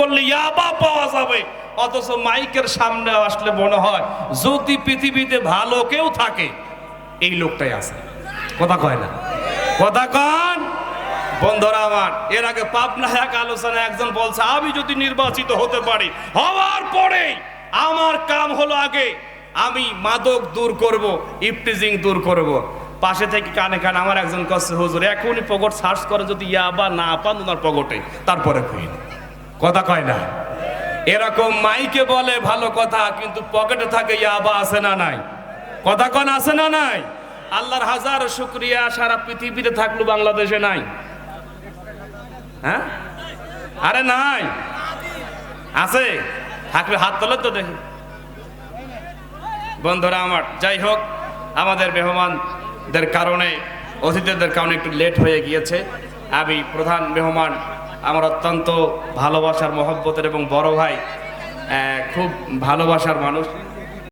করলে ইয়াবা পাওয়া যাবে। অথচ মাইকের সামনে আসলে মনে হয়, যদি পৃথিবীতে ভালো কেউ থাকে, এই লোকটাই আছে। কথা কয় না? কথা কন? বন্ধুরা আমার, এর আগে পাবনা এক আলোচনা, একজন বলছে, আমি যদি নির্বাচিত হতে পারি, হওয়ার পরে আমার কাম হলো আগে, আমি মাদক দূর করব ইফটিজিং দূর করব। পাশে থেকে কানে কানে আমার একজন কাছে হুজুর, এখনই পকেট সার্চ করে যদি ইয়াবা না পান, ওনার পকেটে, তারপরে কই কথা কয় না। এরকম মাইকে বলে ভালো কথা, কিন্তু পকেটে থাকে ইয়াবা আছে না নাই? কথা কন, আছে না নাই? আল্লাহর হাজার শুক্রিয়া, সারা পৃথিবীতে থাকল, বাংলাদেশে নাই। হ্যাঁ? আরে নাই। আছে? থাকলে হাত তোলে তো দেখি। বন্ধুরা আমার, যাই হোক, আমাদের মেহমানদের কারণে, অতিথিদের কারণে একটু লেট হয়ে গিয়েছে। আমি প্রধান মেহমান আমার অত্যন্ত ভালোবাসার মহব্বতের এবং বড় ভাই খুব ভালোবাসার মানুষ।